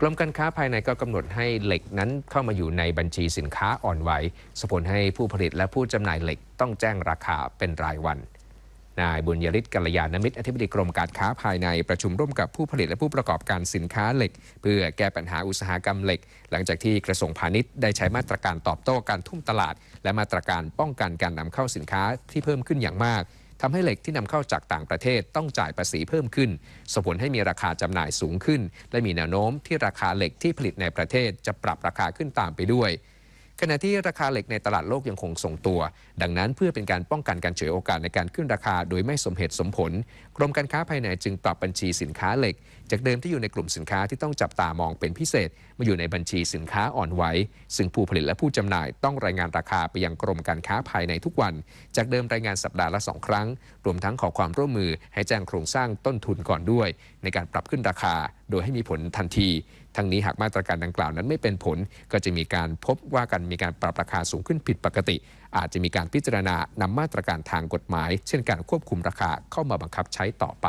กรมการค้าภายในก็กำหนดให้เหล็กนั้นเข้ามาอยู่ในบัญชีสินค้าอ่อนไหวสงผลให้ผู้ผลิตและผู้จำหน่ายเหล็กต้องแจ้งราคาเป็นรายวัน นายบุญยริศกัลยาณมิตรอธิบดีกรมการค้าภายในประชุมร่วมกับผู้ผลิตและผู้ประกอบการสินค้าเหล็ก เพื่อแก้ปัญหาอุตสาหกรรมเหล็ก หลังจากที่กระทรวงพาณิชย์ได้ใช้มาตรการตอบโต้การทุ่มตลาด และมาตรการป้องกันการนำเข้าสินค้าที่เพิ่มขึ้นอย่างมาก ทำให้เหล็กที่นำเข้าจากต่างประเทศต้องจ่ายภาษีเพิ่มขึ้น ส่งผลให้มีราคาจำหน่ายสูงขึ้น และมีแนวโน้มที่ราคาเหล็กที่ผลิตในประเทศจะปรับราคาขึ้นตามไปด้วย ขณะที่ราคาเหล็กในตลาดโลกยังคงทรงตัว ดังนั้นเพื่อเป็นการป้องกันการเฉยโอกาสในการขึ้นราคาโดยไม่สมเหตุสมผล กรมการค้าภายในจึงปรับบัญชีสินค้าเหล็ก จากเดิมที่อยู่ในกลุ่มสินค้าที่ต้องจับตามองเป็นพิเศษ มาอยู่ในบัญชีสินค้าอ่อนไหวซึ่งผู้ผลิตและผู้จำหน่ายต้องรายงานราคาไปยังกรมการค้าภายในทุกวัน จากเดิมรายงานสัปดาห์ละสองครั้ง รวมทั้งขอความร่วมมือให้แจ้งโครงสร้างต้นทุนก่อนด้วย ในการปรับขึ้นราคา โดยให้มีผลทันที ทั้งนี้หากมาตรการดังกล่าวนั้นไม่เป็นผล ก็จะมีการพบว่ากันมีการปรับราคาสูงขึ้นผิดปกติ อาจจะมีการพิจารณานำมาตรการทางกฎหมาย เช่นการควบคุมราคาเข้ามาบังคับใช้ต่อไป